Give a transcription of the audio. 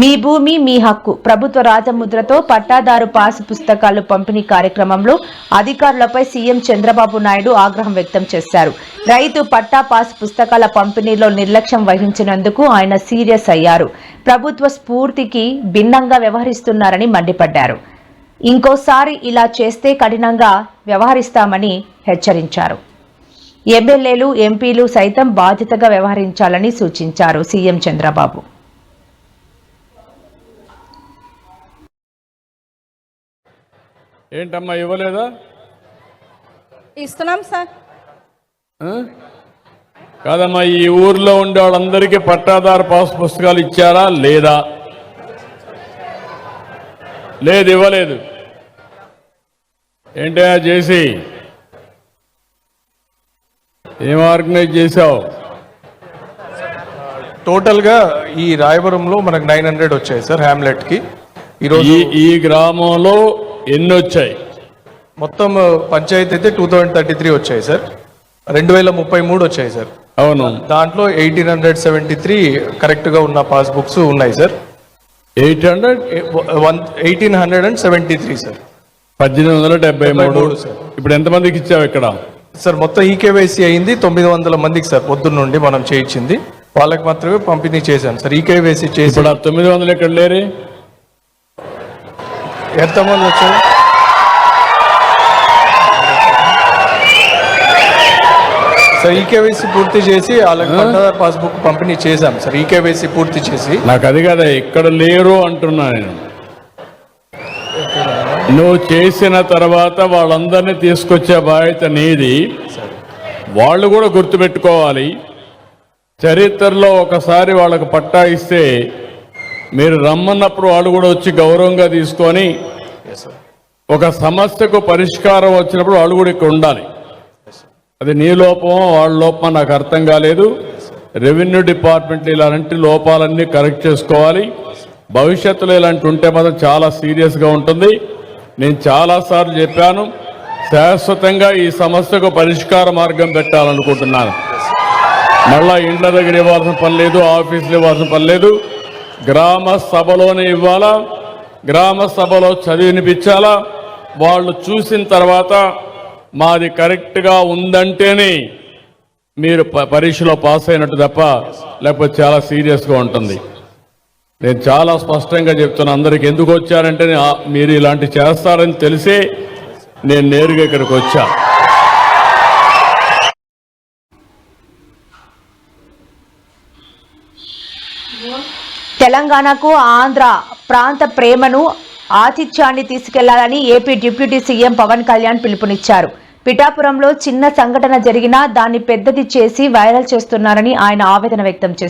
మీ భూమి మీ హక్కు. ప్రభుత్వ రాజముద్రతో పట్టాదారు పాస్ పుస్తకాలు పంపిణీ కార్యక్రమంలో అధికారులపై సీఎం చంద్రబాబు నాయుడు ఆగ్రహం వ్యక్తం చేశారు. రైతు పట్టా పాస్ పుస్తకాల పంపిణీలో నిర్లక్ష్యం వహించినందుకు ఆయన సీరియస్ అయ్యారు. ప్రభుత్వ స్ఫూర్తికి భిన్నంగా వ్యవహరిస్తున్నారని మండిపడ్డారు. ఇంకోసారి ఇలా చేస్తే కఠినంగా వ్యవహరిస్తామని హెచ్చరించారు. ఎమ్మెల్యేలు ఎంపీలు సైతం బాధ్యతగా వ్యవహరించాలని సూచించారు సీఎం చంద్రబాబు. ఏంటమ్మా ఇవ్వలేదా? ఇస్తున్నాం సార్? కాదమ్మా ఈ ఊర్లో ఉండే వాళ్ళందరికీ పట్టాదారు పాస్ పుస్తకాలు ఇచ్చారా లేదా? లేదు ఇవ్వలేదు. ఏంటయ్యా చేసి ఏం ఆర్గనైజ్ చేసావు టోటల్గా ఈ రాయవరంలో మనకు నైన్ హండ్రెడ్ వచ్చాయి సార్ హ్యామ్లెట్కి ఈరోజు ఈ ఈ గ్రామంలో ఎన్ని వచ్చాయి మొత్తం పంచాయతీ అయితే టూ థౌజండ్ థర్టీ త్రీ వచ్చాయి సార్. రెండు వేల ముప్పై మూడు వచ్చాయి సార్. అవును. దాంట్లో ఎయిటీన్ హండ్రెడ్ సెవెంటీ త్రీ కరెక్ట్గా ఉన్న పాస్బుక్స్ ఉన్నాయి sir. Eight hundred? One eighteen hundred and seventy three sir. పద్దెనిమిది వందల డెబ్బై మూడు. సార్. ఇప్పుడు ఎంతమందికి ఇచ్చావు ఇక్కడ? సార్ మొత్తం ఈకేవైసీ అయింది తొమ్మిది వందల మందికి సార్ పొద్దున్న నుండి మనం చేయించింది. వాళ్ళకి మాత్రమే పంపిణీ చేశాం సార్. ఈకేవైసీ చేసి తొమ్మిది వందలు ఇక్కడ లేరే? ఎంతమంది వచ్చారు? సార్ ఈకేవైసీ పూర్తి చేసి వాళ్ళకి పట్టాదారు పాస్బుక్ పంపిణీ చేశాం సార్. ఈకేవైసీ పూర్తి చేసి. నాకు అది కదా ఇక్కడ లేరు అంటున్నా నేను. నువ్వు చేసిన తర్వాత వాళ్ళందరినీ తీసుకొచ్చే బాధ్యత నీది. వాళ్ళు కూడా గుర్తుపెట్టుకోవాలి. చరిత్రలో ఒకసారి వాళ్ళకి పట్టా ఇస్తే మీరు రమ్మన్నప్పుడు వాళ్ళు కూడా వచ్చి గౌరవంగా తీసుకొని ఒక సమస్యకు పరిష్కారం వచ్చినప్పుడు వాళ్ళు కూడా ఇక్కడ ఉండాలి. అది నీ లోపం వాళ్ళ లోపం నాకు అర్థం కాలేదు. రెవెన్యూ డిపార్ట్మెంట్ ఇలాంటి లోపాలన్నీ కరెక్ట్ చేసుకోవాలి. భవిష్యత్తులో ఇలాంటి ఉంటే మాత్రం చాలా సీరియస్గా ఉంటుంది. నేను చాలాసార్లు చెప్పాను శాశ్వతంగా ఈ సమస్యకు పరిష్కార మార్గం పెట్టాలనుకుంటున్నాను. మళ్ళా ఇండ్ల దగ్గర ఇవ్వాల్సిన పని లేదు ఆఫీసులు ఇవ్వాల్సిన పని లేదు. గ్రామ సభలోనే ఇవ్వాలా? గ్రామ సభలో చదివినిపించాలా? వాళ్ళు చూసిన తర్వాత మాది కరెక్ట్గా ఉందంటేనే మీరు ప- పరీక్షలో పాస్ అయినట్టు తప్ప లేకపోతే చాలా సీరియస్గా ఉంటుంది. నేను చాలా స్పష్టంగా చెప్తున్నా అందరికి ఎందుకు వచ్చారంటే మీరు ఇలాంటి చేస్తారని తెలిసే నేను నేరుగా ఇక్కడికి వచ్చా. తెలంగాణకు ఆంధ్ర ప్రాంత ప్రేమను ఆతిథ్యాన్ని తీసుకెళ్ళాలని AP deputy CM Pawan Kalyan పిలుపునిచ్చారు. పిఠాపురంలో చిన్న సంఘటన జరిగినా దాన్ని పెద్దది చేసి వైరల్ చేస్తున్నారని ఆయన ఆవేదన వ్యక్తం చేశారు.